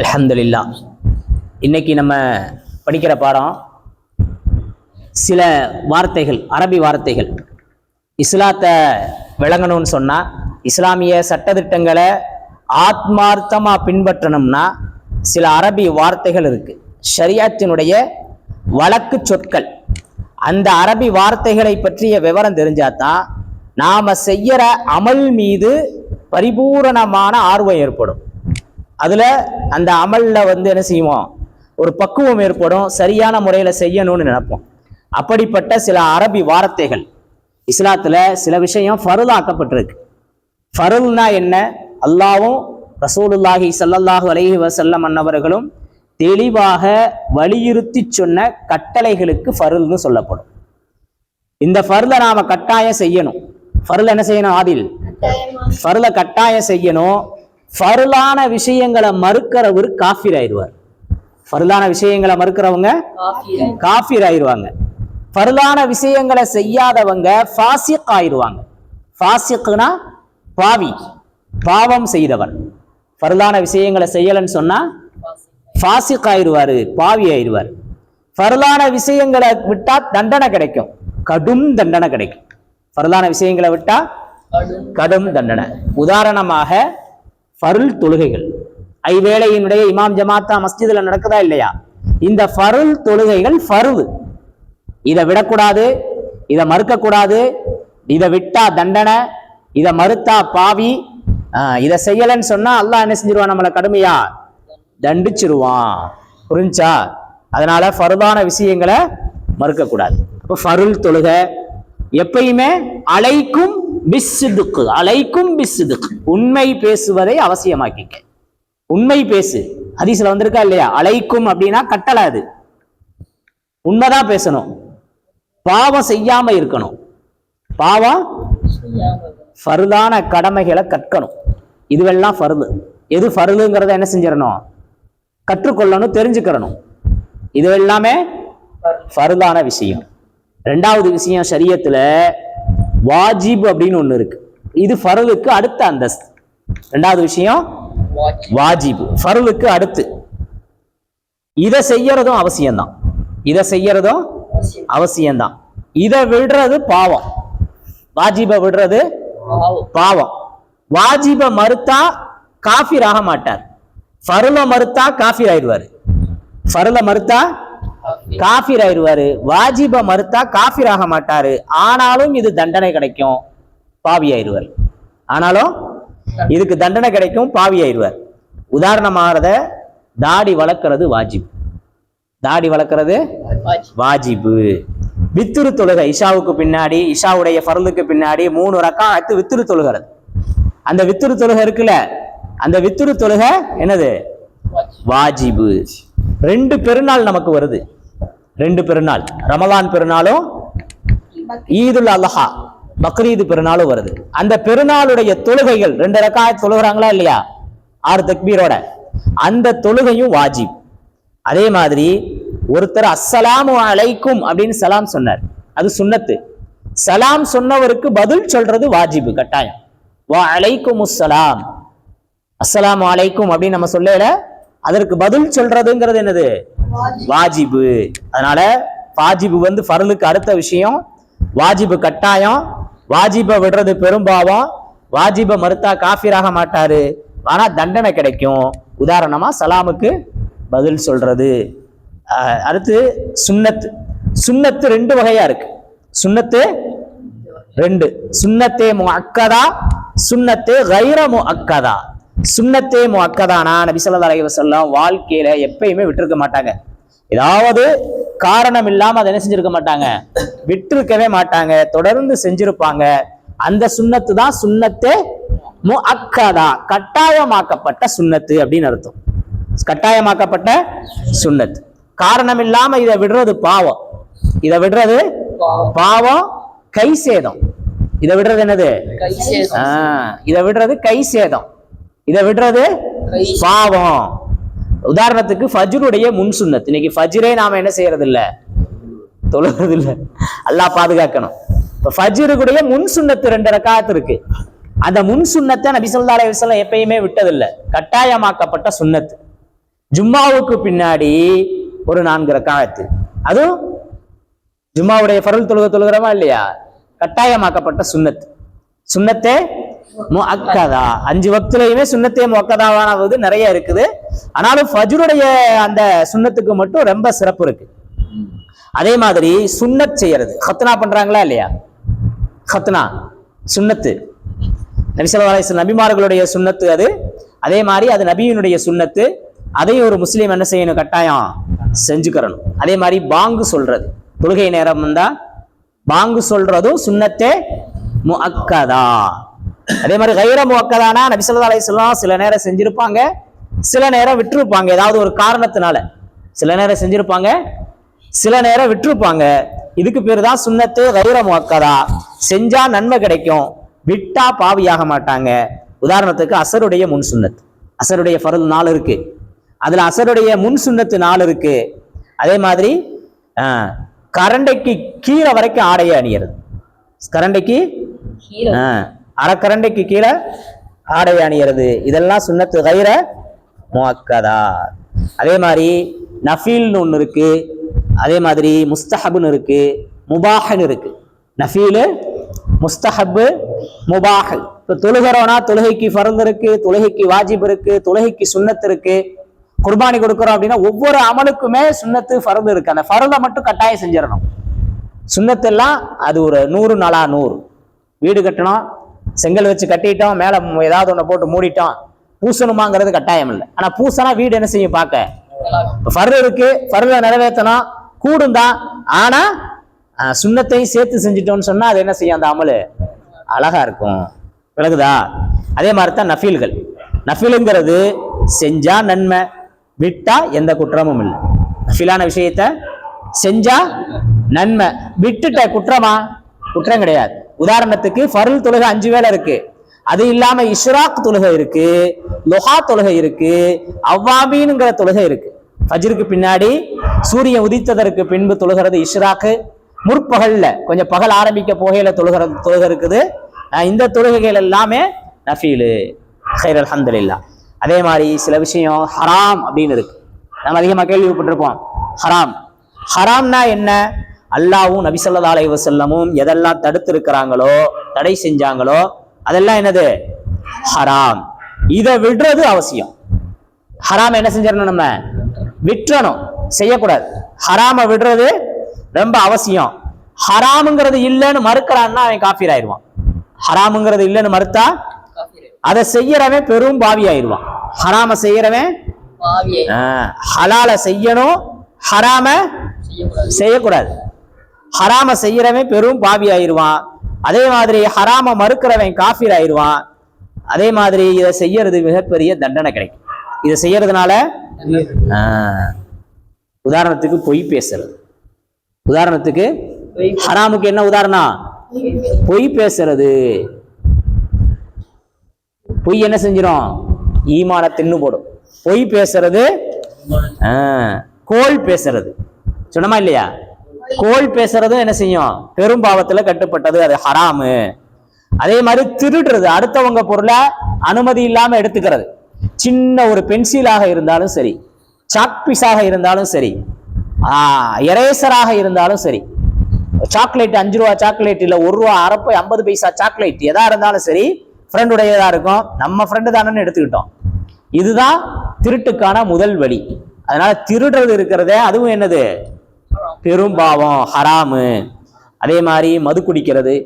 அலமதுல்லா இன்னைக்கு நம்ம படிக்கிற பாடம் சில வார்த்தைகள் அரபி வார்த்தைகள். இஸ்லாத்தை விளங்கணும்னு சொன்னால் இஸ்லாமிய சட்டத்திட்டங்களை ஆத்மார்த்தமாக பின்பற்றணும்னா சில அரபி வார்த்தைகள் இருக்குது ஷரியாத்தினுடைய வழக்கு சொற்கள். அந்த அரபி வார்த்தைகளை பற்றிய விவரம் தெரிஞ்சாதான் நாம் செய்கிற அமல் மீது பரிபூரணமான ஆர்வம் ஏற்படும். அதுல அந்த அமல்ல வந்து என்ன செய்வோம்? ஒரு பக்குவம் ஏற்படும் சரியான முறையில செய்யணும்னு நினைப்போம். அப்படிப்பட்ட சில அரபி வார்த்தைகள் இஸ்லாத்துல சில விஷயம் ஃபருளாக்கப்பட்டிருக்கு ஃபருள்னா என்ன? அல்லாவும் ரசூலுல்லாஹி ஸல்லல்லாஹு அலைஹி வஸல்லம் அன்னவர்களும் தெளிவாக வலியுறுத்தி சொன்ன கட்டளைகளுக்கு ஃபருள்னு சொல்லப்படும். இந்த ஃபருளை நாம கட்டாயம் செய்யணும். ஃபருள் என்ன செய்யணும்? ஆதில். ஃபருளை கட்டாயம் செய்யணும். ஃபருளான விஷயங்களை மறுக்கிறவர் காஃபிர் ஆயிடுவார். ஃபருளான விஷயங்களை மறுக்கிறவங்க காஃபிர் ஆயிடுவாங்க. ஃபருளான விஷயங்களை செய்யாதவங்க ஃபாசிக் ஆயிடுவாங்க. ஃபாசிக்னா பாவி பாவம் செய்தவர். ஃபருளான விஷயங்களை செய்யலைன்னு சொன்னா ஃபாசிக் ஆயிடுவாரு பாவி ஆயிடுவார். ஃபருளான விஷயங்களை விட்டா தண்டனை கிடைக்கும். கடும் தண்டனை கிடைக்கும். ஃபருளான விஷயங்களை விட்டா கடும் தண்டனை. உதாரணமாக ஃபருள் தொழுகைகள். ஐவேளையினுடைய இமாம் ஜமாத்தா மஸ்ஜிதில் நடக்குதா இல்லையா? இந்த ஃபருள் தொழுகைகள் ஃபருவு. இதை விடக்கூடாது இதை மறுக்கக்கூடாது இதை விட்டா தண்டனை இதை மறுத்தா பாவி இதை செய்யலைன்னு சொன்னா அல்லாஹ் என்ன செஞ்சிருவான்? நம்மளை கடுமையா தண்டிச்சிருவான். புரிஞ்சா? அதனால ஃபருதான விஷயங்களை மறுக்கக்கூடாது. இப்போ ஃபருள் தொழுகை எப்பயுமே அலைக்கும் பிஸ்ஸுதுக்கு அலைக்கும் பிஸ்ஸுதுக்கு உண்மை பேசுவதை அவசியமாக்கிக்க. உண்மை பேசு. ஹதீஸ்ல வந்திருக்கா இல்லையா? அலைக்கும் அப்படின்னா கட்டளை அது உண்மைதான் பேசணும். பாவம் செய்யாம இருக்கணும். பாவம் ஃபருதான கடமைகளை கற்கணும். இதுவெல்லாம் ஃபருது. எது ஃபருதுங்கிறத என்ன செஞ்சிடணும்? கற்றுக்கொள்ளணும் தெரிஞ்சுக்கிறணும். இது எல்லாமே ஃபருதான விஷயம். ரெண்டாவது விஷயம் சரியத்துல வாஜிப் அப்படின்னு ஒண்ணு இருக்கு. இது ஃபருலுக்கு அடுத்த அந்தஸ்து. ரெண்டாவது விஷயம் வாஜிப். ஃபருலுக்கு அடுத்து. இதை செய்யறதும் அவசியம்தான். இதை செய்யறதும் அவசியம்தான். இதை விடுறது பாவம். வாஜிப விடுறது பாவம். வாஜிப மறுத்தா காஃபிர் ஆக மாட்டார். ஃபருல மறுத்தா காஃபிர் ஆயிடுவார். ஃபருல மறுத்தா காஃபிர் ஆயிடுவாரு வாஜிப மறுத்தா காஃபிர் ஆக மாட்டாரு. ஆனாலும் இது தண்டனை கிடைக்கும் பாவி ஆயிடுவார் ஆனாலும் இதுக்கு தண்டனை கிடைக்கும் பாவி ஆயிடுவார் உதாரணமாகறத தாடி வளர்க்கறது வாஜிப். தாடி வளர்க்கறது வாஜிபு. வித்துரு தொழுகை இஷாவுக்கு பின்னாடி இஷாவுடைய ஃபர்லுக்கு பின்னாடி மூணு ரக்காத்து வித்துரு தொழுகிறது. அந்த வித்துரு தொழுகை இருக்குல்ல அந்த வித்துரு தொழுகை என்னது? வாஜிபு. ரெண்டு பெருநாள் நமக்கு வருது. ரெண்டு பெருநாள். ரமலான் பெருநாளும் ஈதுல் அல்லஹா பக்ரீது பெருநாளும் வருது. அந்த பெருநாளுடைய தொழுகைகள் ரெண்டு ரக்காயத் தொழுகிறாங்களா இல்லையா? ஆறு தக்பீரோட. அந்த தொழுகையும் வாஜிப். அதே மாதிரி ஒருத்தர் அஸ்ஸலாமு அலைக்கும் அப்படின்னு சலாம் சொன்னார். அது சுன்னத்து. சலாம் சொன்னவருக்கு பதில் சொல்றது வாஜிபு கட்டாயம். வா அலைக்கும் அஸ்ஸலாம் அஸ்ஸலாமு அலைக்கும் அப்படின்னு நம்ம சொல்லல. அதற்கு பதில் சொல்றதுங்கிறது என்னது? வாஜிபு. அதனால வாஜிபு வந்து ஃபரலுக்கு அடுத்த விஷயம் வாஜிபு கட்டாயம் வாஜிபை விடுறது பெரும்பாவம் வாஜிபை மறுத்தா காஃபிராக மாட்டாரு. ஆனா தண்டனை கிடைக்கும். உதாரணமா சலாமுக்கு பதில் சொல்றது. அடுத்து சுண்ணத்து சுண்ணத்து ரெண்டு வகையா இருக்கு. சுண்ணத்து ரெண்டு. சுண்ணத்தே மு அக்கதா சுண்ணத்து கைர மு அக்கதா முஅக்கதானா? நபி ஸல்லல்லாஹு அலைஹி வஸல்லம் வாழ்க்கையில எப்பயுமே விட்டிருக்க மாட்டாங்க. ஏதாவது காரணம் இல்லாம அதை என்ன செஞ்சிருக்க மாட்டாங்க. விட்டிருக்கவே மாட்டாங்க. தொடர்ந்து செஞ்சிருப்பாங்க. அந்த சுன்னத்து தான் சுன்னத்தே முஅக்கதா. கட்டாயமாக்கப்பட்ட சுன்னத்து அப்படின்னு அர்த்தம். கட்டாயமாக்கப்பட்ட சுன்னத் காரணம் இல்லாம இதை விடுறது பாவம். இதை விடுறது பாவம் கை சேதம் இதை விடுறது என்னது? ஆ, இதை விடுறது கை சேதம் இதை விடுறது பாவம். உதாரணத்துக்கு ஃபஜ்ருடைய முன் சுன்னத் இன்னைக்கு ஃபஜ்ரே நாம என்ன செய்யறது இல்ல தொழுகிறது இல்ல அல்லாஹ் பாதுகாக்கணும். இப்ப ஃபஜ்ருடைய முன் சுன்னத்து ரெண்டு ரக்காத்து இருக்கு. அந்த முன் சுன்னத்தை நபி அலைஹி வஸல்லம் எப்பயுமே விட்டதில்லை. கட்டாயமாக்கப்பட்ட சுன்னத்து ஜும்மாவுக்கு பின்னாடி ஒரு நான்கு ரக்காயத்து அதுவும் ஜும்மாவுடைய ஃபரல் தொழுக தொழுகிறோமா இல்லையா? கட்டாயமாக்கப்பட்ட சுன்னத் சுன்னத்தே முக்கதா அஞ்சு வக்துலையுமே சுண்ணத்தே முக்கதாவானது நிறைய இருக்குது. ஆனாலும் ஃபஜ்ருடைய அந்த சுண்ணத்துக்கு மட்டும் ரொம்ப சிறப்பு இருக்கு. அதே மாதிரி சுண்ணத் செய்யறது. ஹத்னா பண்றாங்களா இல்லையா? ஹத்னா சுண்ணத்து. நபிசல்லா அலிஸ்லாம் நபிமார்களுடைய சுண்ணத்து அது. அதே மாதிரி அது நபியினுடைய சுண்ணத்து. அதையும் ஒரு முஸ்லீம் என்ன செய்யணும்? கட்டாயம் செஞ்சுக்கிறணும். அதே மாதிரி பாங்கு சொல்றது. தொழுகை நேரம் வந்தா பாங்கு சொல்றதும் சுண்ணத்தே முக்கதா அதே மாதிரி கைர முஅக்கதானா நபிசல்லா அலிஸ்லாம் சில நேரம் செஞ்சிருப்பாங்க. சில நேரம் விட்டுருப்பாங்க. ஏதாவது ஒரு காரணத்தினால சில நேரம் செஞ்சிருப்பாங்க. சில நேரம் விட்டுருப்பாங்க. இதுக்கு பேர் தான் சுன்னத்து கைர முஅக்கதா செஞ்சா நன்மை கிடைக்கும். விட்டா பாவியாக மாட்டாங்க. உதாரணத்துக்கு அசருடைய முன் சுன்னத் அசருடைய ஃபரல் நாள் இருக்கு. அதுல அசருடைய முன் சுன்னத்து நாள் இருக்கு. அதே மாதிரி கரண்டைக்கு கீழே வரைக்கும் ஆடையை அணியறது. கரண்டைக்கு அறக்கரண்டைக்கு கீழே ஆடை அணியிறது. இதெல்லாம் சுன்னத்து கயிற முஅக்கதா அதே மாதிரி நஃபீல்னு ஒன்று இருக்கு. அதே மாதிரி முஸ்தஹப்னு இருக்கு. முபாஹ்னு இருக்கு. நஃபீலு முஸ்தஹப்பு முபாஹ் இப்போ தொழுகிறோன்னா தொழுகைக்கு ஃபரல் இருக்கு தொழுகைக்கு வாஜிப் இருக்கு தொழுகைக்கு சுண்ணத்து இருக்கு. குர்பானி கொடுக்குறோம் அப்படின்னா ஒவ்வொரு அமலுக்குமே சுண்ணத்து ஃபரல் இருக்கு. அந்த ஃபரலை மட்டும் கட்டாயம் செஞ்சிடணும். சுண்ணத்தெல்லாம் அது ஒரு நூறு நாளா நூறு. வீடு கட்டணும் செங்கல் வச்சு கட்டிட்டோம் மேலே ஏதாவது ஒன்று போட்டு மூடிட்டோம். பூசணுமாங்கிறது கட்டாயம் இல்லை. ஆனால் பூசனா வீடு என்ன செய்யும் பார்க்க ஃபர் இருக்கு ஃபர்ல நிறைவேற்றணும் கூடும் தான். ஆனால் சுண்ணத்தையும் சேர்த்து செஞ்சிட்டோம்னு சொன்னால் அது என்ன செய்யும் அந்த அமல்? அழகா இருக்கும். விலகுதா அதே மாதிரி தான் நஃபீல்கள். நஃபீலுங்கிறது செஞ்சா நன்மை விட்டா எந்த குற்றமும் இல்லை. நஃபீலான விஷயத்த செஞ்சா நன்மை. விட்டுட்ட குற்றமா? குற்றம் கிடையாது. உதாரணத்துக்கு ஃபருள் தொழுகை அஞ்சு வேலை இருக்கு. அது இல்லாம இஷ்ராக் தொழுகை இருக்கு லொஹா தொழுகை இருக்கு அவ்வாமீனுங்கிற தொழுகை இருக்கு. ஃபஜ்ருக்கு பின்னாடி சூரியன் உதித்ததற்கு பின்பு தொழுகிறது இஷ்ராக்கு. முற்பகல்ல கொஞ்சம் பகல் ஆரம்பிக்க போகையில தொழுகிறது தொழுகை இருக்குது. இந்த தொழுகைகள் எல்லாமே நஃபீலு ஹைர் அலமதுல்லா அதே மாதிரி சில விஷயம் ஹராம் அப்படின்னு இருக்கு. நம்ம அதிகமாக கேள்விப்பட்டிருப்போம். ஹராம். ஹராம்னா என்ன? அல்லாவும் நபி ஸல்லல்லாஹு அலைஹி வஸல்லமும் எதெல்லாம் தடுத்து இருக்கிறாங்களோ தடை செஞ்சாங்களோ அதெல்லாம் என்னது? ஹராம். இதை விடுறது அவசியம். ஹராம் என்ன செஞ்சிடணும் நம்ம? விட்டுறணும் செய்யக்கூடாது. ஹராம விடுறது ரொம்ப அவசியம். ஹராமுங்கிறது இல்லைன்னு மறுக்கிறான்னா அவன் காஃபீர் ஆயிடுவான். ஹராமுங்கிறது இல்லைன்னு மறுத்தா அதை செய்யறவன் பெரும் பாவி ஆயிடுவான். ஹராம செய்யறவன் ஹலால செய்யணும் ஹராம செய்யக்கூடாது. ஹராம செய்யறவன் பெரும் பாவி ஆயிடுவான் அதே மாதிரி ஹராம மறுக்கிறவன் காஃபீர் ஆயிடுவான் அதே மாதிரி இதை செய்யறது மிகப்பெரிய தண்டனை கிடைக்கும். இதை செய்யறதுனால ஆஹ், உதாரணத்துக்கு பொய் பேசுறது. உதாரணத்துக்கு ஹராமுக்கு என்ன உதாரணம் பொய் பேசுறது. பொய் என்ன செஞ்சிடும் ஈமான தின்னு போடும். பொய் பேசுறது ஆஹ், கோள் பேசுறது. சொன்னமா இல்லையா? கோல் பேசுறதும் என்ன செய்யும்? பெரும் பாவத்துல கட்டுப்பட்டது. அது ஹராமு. அதே மாதிரி திருடுறது. அடுத்தவங்க பொருளை அனுமதி இல்லாம எடுத்துக்கிறது. சின்ன ஒரு பென்சிலாக இருந்தாலும் சரி சாக் பீஸாக இருந்தாலும் சரி எரேசராக இருந்தாலும் சரி சாக்லேட் அஞ்சு ரூபா சாக்லேட் இல்ல ஒரு ரூபா அரைப்பை ஐம்பது பைசா சாக்லேட் எதா இருந்தாலும் சரி ஃப்ரெண்டுடையதா இருக்கும். நம்ம ஃப்ரெண்டு தானேன்னு எடுத்துக்கிட்டோம். இதுதான் திருட்டுக்கான முதல் வழி. அதனால திருடுறது இருக்கிறதே அதுவும் என்னது? பெரும் பாவம் ஹராமு. அதே மாதிரி மது குடிக்கிறது.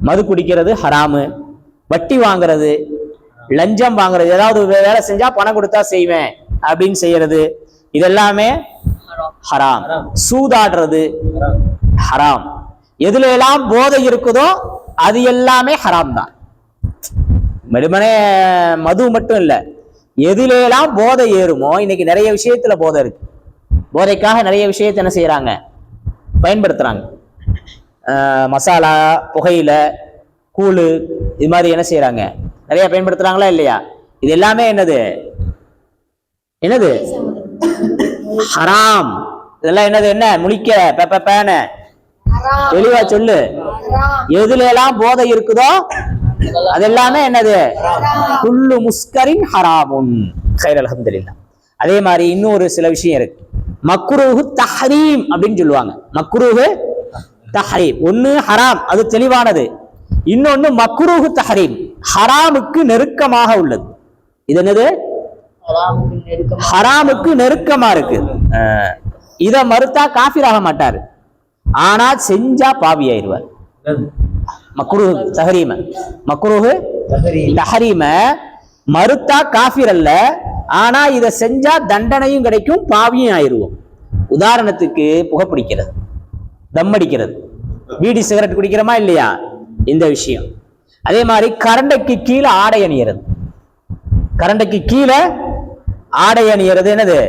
மது குடிக்கிறது ஹராமு. வட்டி வாங்குறது லஞ்சம் வாங்குறது ஏதாவது வே- வேலை செஞ்சா பணம் கொடுத்தா செய்வேன் அப்படின்னு செய்யறது. இதெல்லாமே ஹராம். சூதாடுறது ஹராம். எதுல எல்லாம் போதை இருக்குதோ அது எல்லாமே ஹராம் தான். வெறுமனே மது மட்டும் இல்லை எதுல எல்லாம் போதை ஏறுமோ இன்னைக்கு நிறைய விஷயத்துல போதை இருக்கு. போதைக்காக நிறைய விஷயத்தை என்ன செய்யறாங்க? பயன்படுத்துறாங்க. மசாலா புகையில கூழு இது மாதிரி என்ன செய்யறாங்க? நிறைய பயன்படுத்துறாங்களா இல்லையா? இது எல்லாமே என்னது? என்னது? ஹராம். இதெல்லாம் என்னது என்ன? முழிக்க பெப்ப பேன தெளிவா சொல்லு. எதுல எல்லாம் போதை இருக்குதோ அது எல்லாமே என்னது? குல்லு முஸ்கரின் ஹராமுன். கைர் அல்ஹம்துலில்லாஹ் அதே மாதிரி இன்னொரு சில விஷயம் இருக்கு. மக்ரூஹு தஹரீம் அப்படின்னு சொல்லுவாங்க. மக்ரூஹு தஹரீம். ஒண்ணு ஹராம் அது தெளிவானது. இன்னொன்னு மக்ரூஹு தஹரீம். ஹராமுக்கு நெருக்கமாக உள்ளது. இது என்னது? ஹராமுக்கு நெருக்கமா இருக்கு. அஹ், மறுத்தா காஃபிராக மாட்டார். ஆனா செஞ்சா பாவி ஆயிடுவார். மக்ரூஹு தஹரீம. மக்ரூஹு தஹரீம மறுத்தா காஃபிர் அல்ல. ஆனா இத செஞ்சா தண்டனையும் கிடைக்கும் பாவியும் ஆயிடுவோம். உதாரணத்துக்கு புகைப்பிடிக்கிறது தம் அடிக்கிறது. வீடி சிகரெட் குடிக்கிறோமா இல்லையா? இந்த விஷயம். அதே மாதிரி கரண்டைக்கு கீழே ஆடை அணியிறது. கரண்டைக்கு கீழே ஆடை அணியிறது என்னது?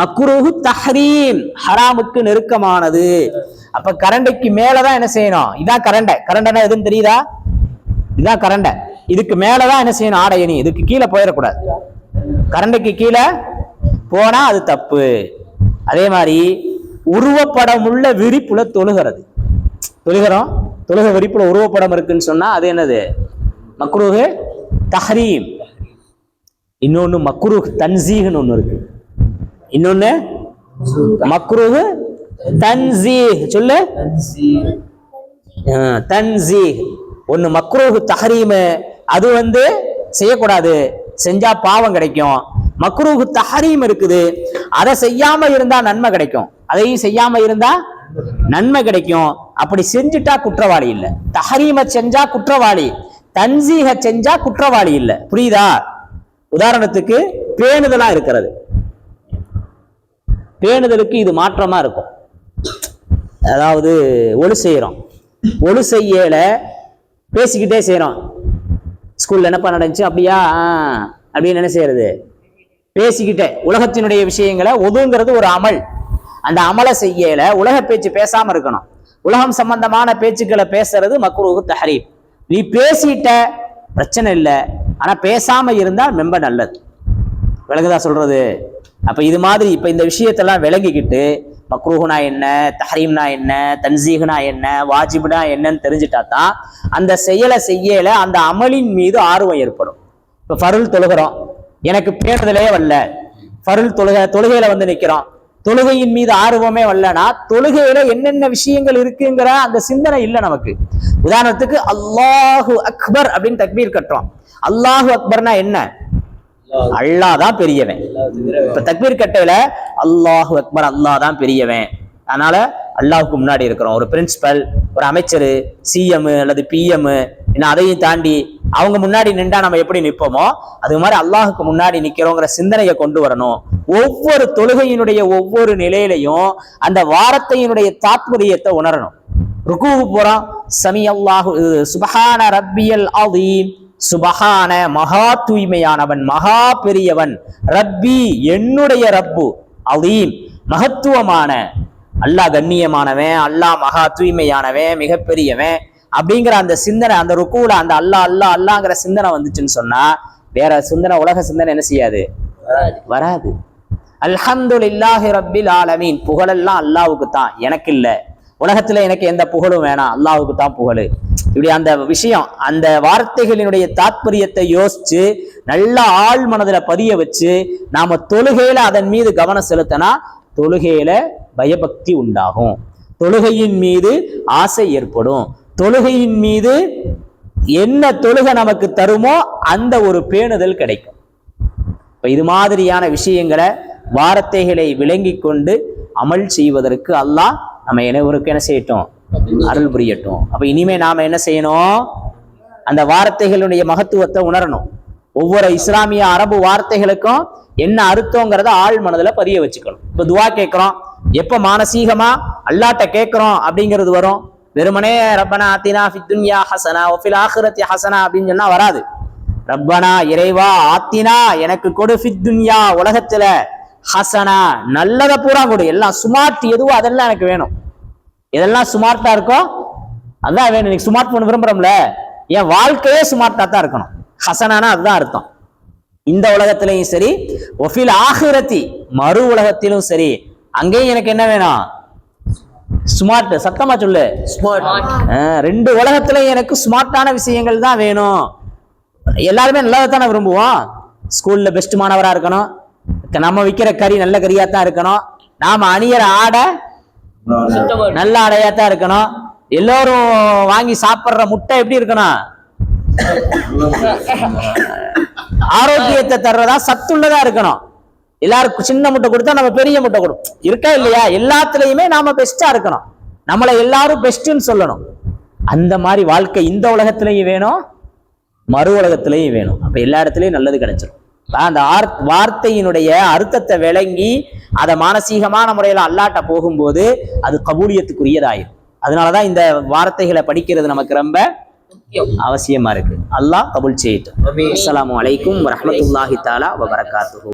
மக்குரூஹு தஹரீம் ஹராமுக்கு நெருக்கமானது. அப்ப கரண்டைக்கு மேலதான் என்ன செய்யணும்? இதான் கரண்டை. கரண்டைனா எதுன்னு தெரியுதா? இதான் கரண்டை. இதுக்கு மேலதான் என்ன செய்யணும்? ஆடை அணி இதுக்கு கீழே போயிடக்கூடாது. கரண்டைக்கு கீழே போனா அது தப்பு. அதே மாதிரி உருவப்படம் உள்ள விரிப்புல தொழுகிறது. தொழுகிறோம்? தொழுக விரிப்புல உருவப்படம் இருக்குன்னு சொன்னா அது என்னது? மக்ரூஹு தஹரீம். இன்னொன்னு மக்ரூஹ் தன்சீஹ்னு ஒண்ணு இருக்கு. இன்னொன்னு மக்ரூஹ் தன்சீஹ். சொல்லு. தன்சீஹ். ஒன்னு மக்ரூஹ் தஹரீம். அது வந்து செய்யக்கூடாது. செஞ்சா பாவம் கிடைக்கும். மக்ரூஹு தஹரீம் இருக்குது. அதை செய்யாம இருந்தா நன்மை கிடைக்கும். அதையும் செய்யாம இருந்தா நன்மை கிடைக்கும். அப்படி செஞ்சுட்டா குற்றவாளி இல்ல. தஹரீம செஞ்சா குற்றவாளி. தன்சீக செஞ்சா குற்றவாளி இல்ல. புரியுதா? உதாரணத்துக்கு பேணுதலா இருக்கிறது. பேணுதலுக்கு இது மாற்றமா இருக்கும். அதாவது ஒழு செய்யறோம். ஒழு செய்யல பேசிக்கிட்டே செய்யறோம். ஸ்கூலில் என்னப்பா நடந்துச்சு? அப்படியா? ஆ, அப்படின்னு என்ன செய்யறது? பேசிக்கிட்டே உலகத்தினுடைய விஷயங்களை ஒதுங்கிறது ஒரு அமல். அந்த அமலை செய்யல உலக பேச்சு பேசாம இருக்கணும். உலகம் சம்பந்தமான பேச்சுக்களை பேசுறது மக்ரூஹு தஹரீப். நீ பேசிட்ட பிரச்சனை இல்லை ஆனா பேசாம இருந்தா ரொம்ப நல்லது. விலகுதா சொல்றது? அப்ப இது மாதிரி இப்ப இந்த விஷயத்தெல்லாம் விளங்கிக்கிட்டு மக்ரூஹுனா என்ன தஹரீம்னா என்ன தன்சீகுனா என்ன வாஜிப்னா என்னன்னு தெரிஞ்சுட்டா தான் அந்த செயலை செய்யல அந்த அமலின் மீது ஆர்வம் ஏற்படும். இப்போ ஃபருள் தொழுகிறோம். எனக்கு பேணுதலே வரல. ஃபருள் தொழுக தொழுகையில வந்து நிற்கிறோம் தொழுகையின் மீது ஆர்வமே வரலனா தொழுகையில என்னென்ன விஷயங்கள் இருக்குங்கிற அந்த சிந்தனை இல்லை நமக்கு. உதாரணத்துக்கு அல்லாஹு அக்பர் அப்படின்னு தக்பீர் கட்டுறோம். அல்லாஹு அக்பர்னா என்ன? அல்லாஹ் தான் பெரியவன். இப்ப தக்பீர் கட்டையில அல்லாஹு அக்பர் அல்லாஹ் தான் பெரியவன். அதனால அல்லாஹுக்கு முன்னாடி இருக்கிறோம். ஒரு பிரின்சிபல் ஒரு அமைச்சர் சிஎம் அல்லது பிஎம் இன்னும் அதையும் தாண்டி அவங்க முன்னாடி நின்றா நம்ம எப்படி நிற்போமோ அது மாதிரி அல்லாஹுக்கு முன்னாடி நிக்கிறோங்கிற சிந்தனையை கொண்டு வரணும். ஒவ்வொரு தொழுகையினுடைய ஒவ்வொரு நிலையிலையும் அந்த வாரத்தையினுடைய தாத்பரியத்தை உணரணும். ருக்குவுக்கு போறோம். சமி அல்லாஹு சுபஹான ரப்பியல் அதீம் சுபஹான மகா தூய்மையானவன் மகா பெரியவன். ரப்பி என்னுடைய ரப்பு. அதீம் மகத்துவமான அல்லாஹ் கண்ணியமானவன் அல்லாஹ் மகா தூய்மையானவன் மிகப்பெரியவன். அப்படிங்கிற அந்த சிந்தனை அந்த ருக்குல அந்த அல்லாஹ் அல்லாஹ் அல்லாங்கிற சிந்தனை வந்துச்சுன்னு சொன்னா வேற சிந்தனை உலக சிந்தனை என்ன செய்யாது? வராது. அல்ஹம்துலில்லாஹி ரப்பில் ஆலமீன். புகழெல்லாம் அல்லாஹ்வுக்கு தான். எனக்கு இல்ல. உலகத்துல எனக்கு எந்த புகழும் வேணாம். அல்லாஹ்வுக்கு தான் புகழு. இப்படி அந்த விஷயம் அந்த வார்த்தைகளினுடைய தாத்பரியத்தை யோசிச்சு நல்ல ஆழ் மனதில் பதிய வச்சு நாம தொழுகையில அதன் மீது கவனம் செலுத்தினா தொழுகையில பயபக்தி உண்டாகும். தொழுகையின் மீது ஆசை ஏற்படும். தொழுகையின் மீது என்ன தொழுகை நமக்கு தருமோ அந்த ஒரு பேணுதல் கிடைக்கும். இப்ப இது மாதிரியான விஷயங்களை வார்த்தைகளை விளங்கி கொண்டு அமல் செய்வதற்கு அல்லாஹ் நம்ம அனைவருக்கு என்ன செய்யட்டும்? அருள் புரியட்டும் அப்ப இனிமே நாம என்ன செய்யணும்? அந்த வார்த்தைகளுடைய மகத்துவத்தை உணரணும். ஒவ்வொரு இஸ்லாமிய அரபு வார்த்தைகளுக்கும் என்ன அர்த்தங்கிறத ஆள் மனதுல பதிய வச்சுக்கணும். இப்ப துவா கேட்கிறோம். எப்ப மானசீகமா? அல்லாட்ட கேட்கிறோம் அப்படிங்கிறது வரும். வெறுமனே ரப்பனா ஆத்தினா ஃபித்துன்யா ஹசனா ஒஃபில் ஆஹிரத்தி ஹசனா அப்படின்னு சொன்னா வராது. ரப்பனா இறைவா ஆத்தினா எனக்கு கொடு ஃபித்துன்யா உலகத்தில் உலகத்துல ஹசனா நல்லதை பூரா கொடு. எல்லாம் சுமார்ட் எதுவோ அதெல்லாம் எனக்கு வேணும். எதெல்லாம் ஸ்மார்ட்டா இருக்கோ அதான் வேணும். நீங்க ஸ்மார்ட் போன் விரும்புறோம்ல? என் வாழ்க்கையே ஸ்மார்ட்டா தான் இருக்கணும். ஹசனானா அதுதான் அர்த்தம். இந்த உலகத்திலையும் சரி ஒஃபில் ஆகிரத்தி மறு உலகத்திலும் சரி அங்கேயும் எனக்கு என்ன வேணும்? ஸ்மார்ட் சத்தமா சொல்லு. ஸ்மார்ட் ரெண்டு உலகத்திலையும் எனக்கு ஸ்மார்ட்டான விஷயங்கள் தான் வேணும். எல்லாருமே நல்லதை தானே விரும்புவோம். ஸ்கூல்ல பெஸ்ட் மாணவரா இருக்கணும். நம்ம விற்கிற கறி நல்ல கறியா தான் இருக்கணும். நாம அணியிற ஆடை நல்ல ஆடையா தான் இருக்கணும். எல்லோரும் வாங்கி சாப்பிடுற முட்டை எப்படி இருக்கணும்? ஆரோக்கியத்தை தர்றதா சத்துள்ளதா இருக்கணும். எல்லாருக்கும் சின்ன முட்டை கொடுத்தா நம்ம பெரிய முட்டை கொடுப்போம் இருக்கா இல்லையா? எல்லாத்துலயுமே நாம பெஸ்டா இருக்கணும். நம்மளை எல்லாரும் பெஸ்ட்னு சொல்லணும். அந்த மாதிரி வாழ்க்கை இந்த உலகத்திலையும் வேணும் மறு உலகத்திலையும் வேணும். அப்ப எல்லா இடத்துலயும் நல்லது கிடைச்சிடும் அந்த ஆர்- வார்த்தையினுடைய அர்த்தத்தை விளங்கி அதை மானசீகமான முறையில அல்லாட்ட போகும்போது அது கபூலியத்துக்குரியதாயிரும். அதனாலதான் இந்த வார்த்தைகளை படிக்கிறது நமக்கு ரொம்ப அவசியமா இருக்கு. அல்லாஹ் கபூல் செய்யட்டும். அஸ்ஸலாமு அலைக்கும் வரஹ்மத்துல்லாஹி தஆலா வ பரகாத்துஹு